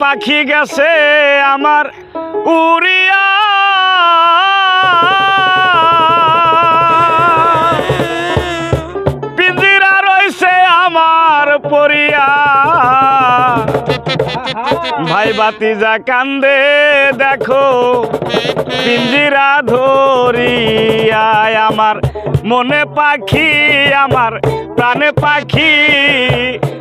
পাখি গেছে আমার উড়িয়া। পিঞ্জিরা রইছে আমার পরিয়া। ভাই বাতিজা কান্দে দেখো, পিঞ্জিরা ধরিয়ায় আমার মনে পাখি, আমার প্রাণে পাখি।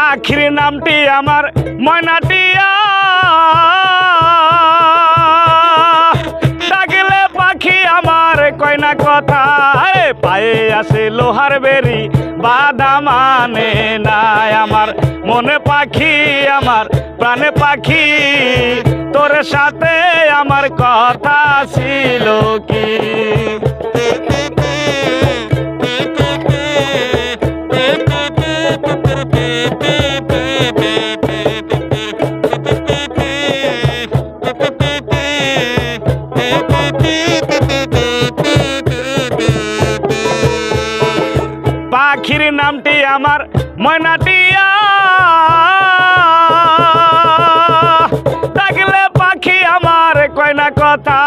পাখির নামটি আমার ময়নাটিয়া। ডাকলে পাখি আমার কয়না কথা। আরে পায়ে আসে লোহার বেরি বাধা মানে নাই আমার। মনে পাখি আমার, প্রাণে পাখি। তোর সাথে আমার কথা ছিল কি? পাখির নামটি আমার ময়নাটিয়া। ডাকলে পাখি আমার কয়না কথা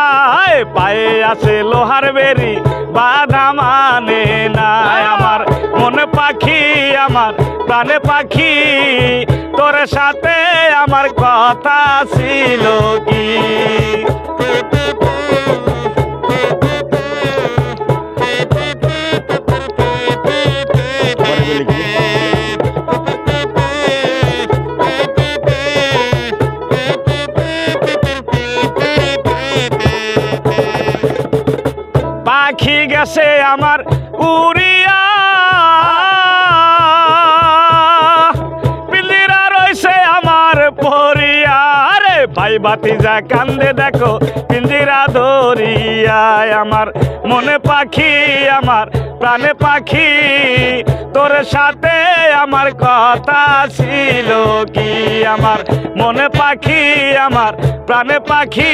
আয় পায়ে আছে লোহার বেরি, বাধা মানে নাই। আমার মনে পাখি, আমার প্রাণে পাখি, তোর সাথে আমার কথা ছিল কি? পাখি গেছে আমার উড়িয়া। পিঞ্জিরা রইছে আমার পরিয়া। রে ভাই বাতিজা কান্দে দেখো পিঞ্জিরা ধরিয়ায় আমার মনে পাখি, আমার প্রাণে পাখি। তোর সাথে আমার কথা ছিল কি? আমার মনে পাখি, আমার প্রাণে পাখি।